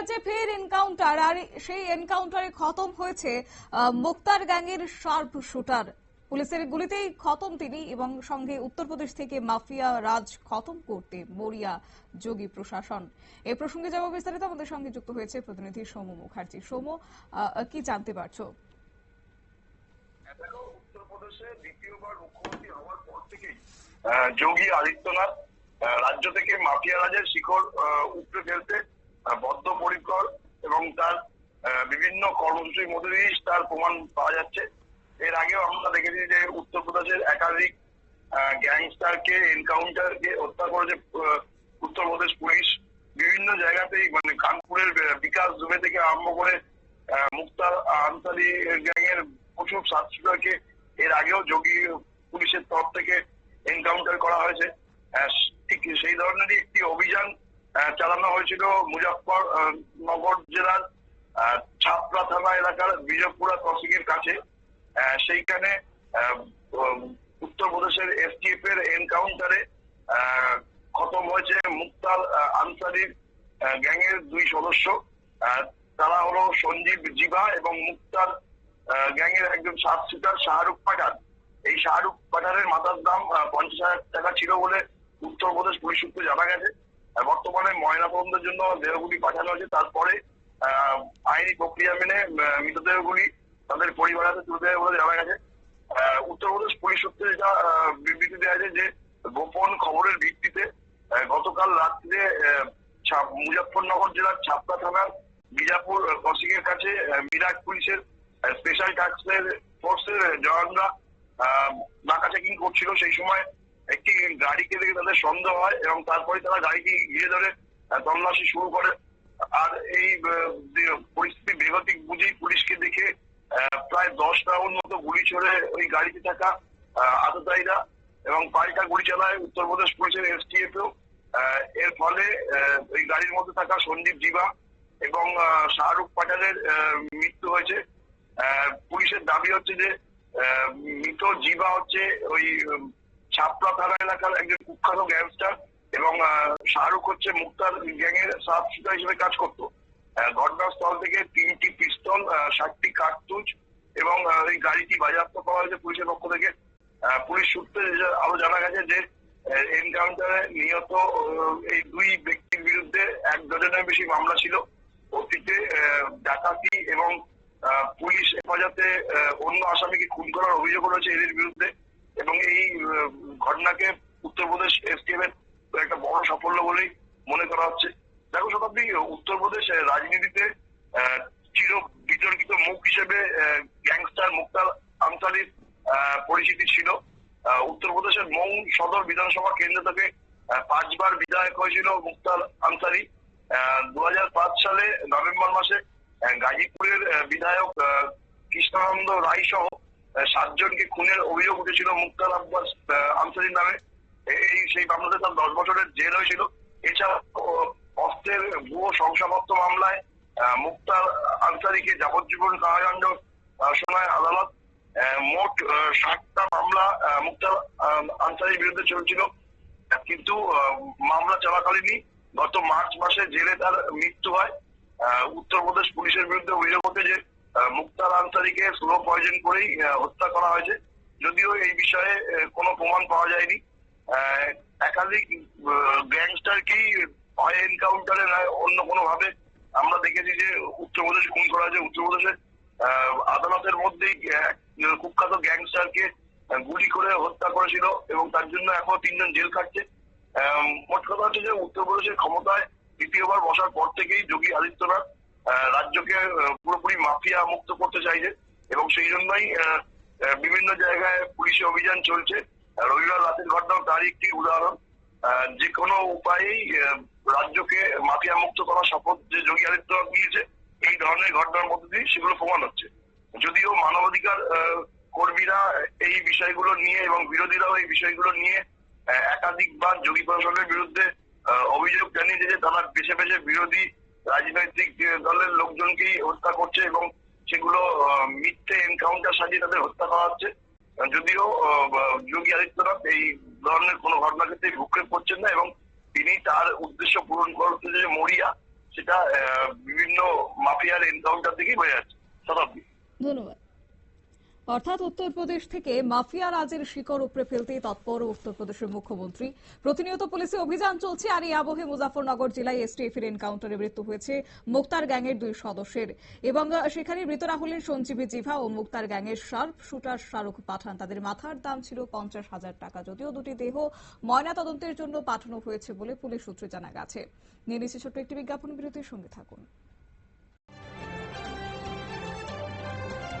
রাজ্যে ফের এনকাউন্টার আর সেই এনকাউন্টারে খতম হয়েছে মুক্তার গ্যাংয়ের শার্প শুটার পুলিশের গুলিতেই খতম তিনি এবং সঙ্গে উত্তরপ্রদেশ থেকে মাফিয়া রাজ খতম করতে মরিয়া যোগী প্রশাসন। এই প্রসঙ্গে যাব বিস্তারিত, আমাদের সঙ্গে যুক্ত হয়েছে প্রতিনিধি সৌম মুখার্জি। সৌম কি জানতে পারছ? যোগী আদিত্যনাথ রাজ্য থেকে মাফিয়া রাজের শিখর উপড়ে ফেলতে বদ্ধপরিকর এবং তার বিভিন্ন কর্মসূচির মধ্যে দিয়েই তার প্রমাণ পাওয়া যাচ্ছে। এর আগেও আমরা দেখেছি যে উত্তরপ্রদেশের একাধিক গ্যাংস্টারকে, এনকাউন্টারকে হত্যা করেছে উত্তরপ্রদেশ পুলিশ। বিভিন্ন জায়গাতেই মানে কানপুরের বিকাশ দুবে থেকে আরম্ভ করে মুক্তার আনসারি গ্যাংয়ের প্রচুর সাতশোটাকে এর আগেও যোগী পুলিশের তরফ থেকে এনকাউন্টার করা হয়েছে আহ, ঠিক সেই ধরনেরই একটি অভিযান আহ, চালানো হয়েছিল মুজাফর নগর জেলার ছাপড়া থানা এলাকার বিজয়পুরা ক্রসিং এর কাছে সেইখানে উত্তরপ্রদেশের এসটিএফ এর এনকাউন্টারে খতম হয়েছে মুক্তার আনসারির গ্যাংয়ের দুই সদস্য। তারা হলো সঞ্জীব জিবা এবং মুক্তার গ্যাংয়ের একজন সাত সিটার শাহরুখ পাঠান। এই শাহরুখ পাঠানের মাথার দাম পঞ্চাশ হাজার টাকা ছিল বলে উত্তরপ্রদেশ পুলিশ সূত্রে জানা গেছে। বর্তমানে ময়নাতদন্তের জন্য দেহগুলি পাঠানো হয়েছে। তারপরে আইনি প্রক্রিয়া মেনে মৃতদেহগুলি তাদের পরিবার হাতে তুলে বলে জানা গেছে। উত্তরপ্রদেশ পুলিশ সূত্রে যেটা বিবৃতি দেওয়া আছে যে, গোপন খবরের ভিত্তিতে গতকাল রাত্রে মুজফ্ফরনগর জেলার ছাপড়া থানার বিজাপুর ক্রসিং এর কাছে মিরাট পুলিশের স্পেশাল টাস্কের ফোর্সের জওয়ানরা নাকা চেকিং করছিল। সেই সময় একটি গাড়িকে দেখে তাদের সন্দেহ হয় এবং তারপরে তারা গাড়িটি ঘিরে ধরে তল্লাশি শুরু করে। আর এই পরিস্থিতি বেগতিক বুঝেই পুলিশকে দেখে প্রায় দশ রাউন্ড মতো গুলি ছড়ে ওই গাড়িতে থাকা আততায়ীরা এবং পাল্টা গুলি চালায় উত্তরপ্রদেশ পুলিশের এসটিএফ এর ফলে ওই গাড়ির মধ্যে থাকা সন্দীপ জিবা এবং শাহরুখ পাঠানের মৃত্যু হয়েছে। পুলিশের দাবি হচ্ছে যে মৃত জিবা হচ্ছে ওই ছাপড়া থানা এলাকার একজন কুখ্যাত গ্যাংস্টার এবং শাহরুখ হচ্ছে মুক্তার গ্যাংয়ের সাফ সুতা হিসেবে কাজ করতো। ঘটনাস্থল থেকে তিনটি পিস্তল ষাটটি কার্তুজ এবং এই গাড়িটি বাজেয়াপ্ত করা হয়েছে পুলিশের পক্ষ থেকে। পুলিশ সূত্রে আরও জানা গেছে যে এনকাউন্টারে নিহত এই দুই ব্যক্তির বিরুদ্ধে এক ডজনের বেশি মামলা ছিল। অতীতে ডাকাতি এবং পুলিশ হেফাজতে অন্য আসামিকে খুন করার অভিযোগ রয়েছে এদের বিরুদ্ধে। এবং এই ঘটনাকে উত্তরপ্রদেশ এসটিএফ এর একটা বড় সাফল্য বলেই মনে করা হচ্ছে। দেখো শতাব্দী, উত্তরপ্রদেশ রাজনীতিতে চির বিতর্কিত মুখ হিসেবে গ্যাংস্টার মুক্তার আনসারির পরিচিতি ছিল। উত্তরপ্রদেশের মৌ সদর বিধানসভা কেন্দ্র থেকে পাঁচবার বিধায়ক হয়েছিল মুক্তার আনসারি। দু সালে নভেম্বর মাসে গাজীপুরের বিধায়ক কৃষ্ণানন্দ রায় সহ সাতজনকে খুনের অভিযোগ উঠেছিল মুক্তার আব্বাস আনসারির নামে। এই সেই মামলাতে তার দশ বছরের জেল হয়েছিল। এছাড়া অস্ত্রের ভুয়ো শংসাপত্র মামলায় মুক্তার আনসারিকে যাবজ্জীবন কারাদণ্ড শোনায় আদালত। মোট ষাটটা মামলা মুক্তার আনসারির বিরুদ্ধে চলছিল। কিন্তু মামলা চলাকালীনই গত মার্চ মাসে জেলে তার মৃত্যু হয়। উত্তরপ্রদেশ পুলিশের বিরুদ্ধে অভিযোগ ওঠে যে মুক্তার আনসারিকে স্লো পয়জন করেই হত্যা করা হয়েছে। যদিও এই বিষয়ে কোনো প্রমাণ পাওয়া যায়নি। একাধিক গ্যাংস্টারকেই হয় এনকাউন্টারে নয় অন্য কোনো ভাবে আমরা দেখেছি যে উত্তরপ্রদেশ খুন করা হয়েছে। উত্তরপ্রদেশের আহ, আদালতের মধ্যেই কুখ্যাত গ্যাংস্টারকে গুলি করে হত্যা করেছিল এবং তার জন্য এখনও তিনজন জেল আহ, মোট কথা হচ্ছে যে উত্তরপ্রদেশের ক্ষমতায় দ্বিতীয়বার বসার পর থেকেই যোগী আদিত্যনাথ রাজ্যকে পুরোপুরি মাফিয়া মুক্ত করতে চাইছে এবং সেই জন্যই বিভিন্ন জায়গায় পুলিশি অভিযান চলছে। রবিবার রাতের ঘটনাও তারই একটি উদাহরণ। যে কোনো উপায়েই রাজ্যকে মাফিয়া মুক্ত করার শপথ যে যোগী আদিত্যনাথ নিয়েছে এই ধরনের ঘটনার মধ্যে দিয়ে সেগুলো প্রমাণ হচ্ছে। যদিও মানবাধিকার কর্মীরা এই বিষয়গুলো নিয়ে এবং বিরোধীরাও এই বিষয়গুলো নিয়ে একাধিকবার যোগী প্রশাসনের বিরুদ্ধে অভিযোগ জানিয়েছে যে তারা বেছে বেছে বিরোধী রাজনৈতিক দলের লোকজনকেই হত্যা করছে এবং সেগুলো মিথ্যে এনকাউন্টার সাজিয়ে তাদের হত্যা করা হচ্ছে। যদিও যোগী আদিত্যনাথ এই ধরনের কোনো ঘটনা ক্ষেত্রে ভূক্ষেপ করছেন না এবং তিনি তার উদ্দেশ্য পূরণ করতে যে মরিয়া, সেটা বিভিন্ন মাফিয়ার এনকাউন্টার থেকেই হয়ে যাচ্ছে। শতাব্দী। ধন্যবাদ। অর্থাৎ উত্তরপ্রদেশ থেকে মাফিয়া রাজের শিকড় উপড়ে ফেলতে তৎপর উত্তরপ্রদেশের মুখ্যমন্ত্রী। প্রতিনিয়ত পুলিশে অভিযান চলছে আর এই আবহে মুজাফরনগর জেলায় এসটিএফ এর এনকাউন্টারে মৃত্যু হয়েছে মুক্তার গ্যাংয়ের দুই সদস্যের। এবং সেখানে মৃতরা হলেন সঞ্জীবী জিভা ও মুক্তার গ্যাংয়ের শার্প শুটার শাহরুখ পাঠান। তাদের মাথার দাম ছিল পঞ্চাশ হাজার টাকা। যদিও দুটি দেহ ময়না তদন্তের জন্য পাঠানো হয়েছে বলে পুলিশ সূত্রে জানা গেছে। নিয়ে নিচ্ছে ছোট্ট একটি বিজ্ঞাপন, বিরতির সঙ্গে থাকুন।